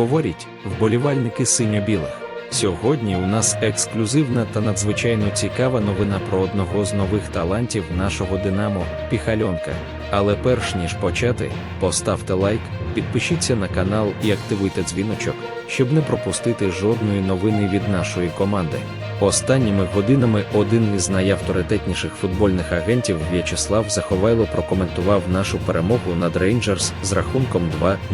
говорять вболівальники синьо-білих. Сьогодні у нас ексклюзивна та надзвичайно цікава новина про одного з нових талантів нашого Динамо Піхальонка. Але перш ніж почати, поставте лайк, підпишіться на канал і активуйте дзвіночок, щоб не пропустити жодної новини від нашої команди. Останніми годинами один із найавторитетніших футбольних агентів В'ячеслав Заховайло прокоментував нашу перемогу над Рейнджерс з рахунком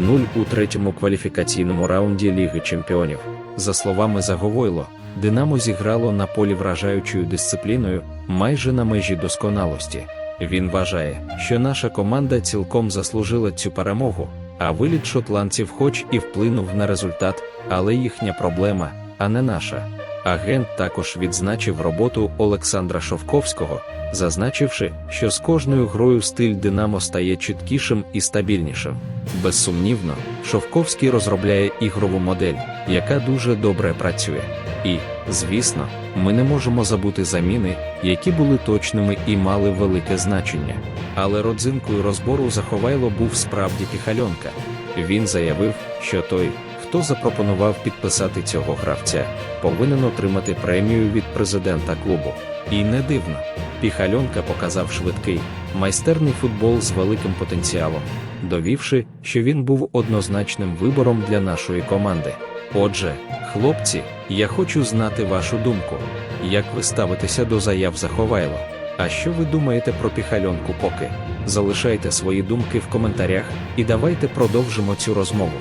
2-0 у третьому кваліфікаційному раунді Ліги Чемпіонів. За словами Заговойло, Динамо зіграло на полі вражаючою дисципліною, майже на межі досконалості. Він вважає, що наша команда цілком заслужила цю перемогу, а виліт шотландців, хоч і вплинув на результат, але їхня проблема, а не наша. Агент також відзначив роботу Олександра Шовковського, зазначивши, що з кожною грою стиль Динамо стає чіткішим і стабільнішим. Безсумнівно, Шовковський розробляє ігрову модель, яка дуже добре працює. І, звісно, ми не можемо забути заміни, які були точними і мали велике значення. Але родзинкою розбору Заховайло був справді піхальонка. Він заявив, що той, хто запропонував підписати цього гравця, повинен отримати премію від президента клубу. І не дивно, піхальонка показав швидкий, майстерний футбол з великим потенціалом, довівши, що він був однозначним вибором для нашої команди. Отже, хлопці, я хочу знати вашу думку. Як ви ставитеся до заяв Заховайло? А що ви думаєте про піхальонку поки? Залишайте свої думки в коментарях і давайте продовжимо цю розмову.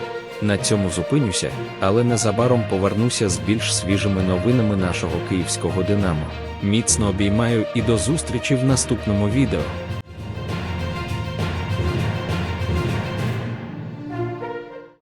На цьому зупинюся, але незабаром повернуся з більш свіжими новинами нашого київського Динамо. Міцно обіймаю і до зустрічі в наступному відео.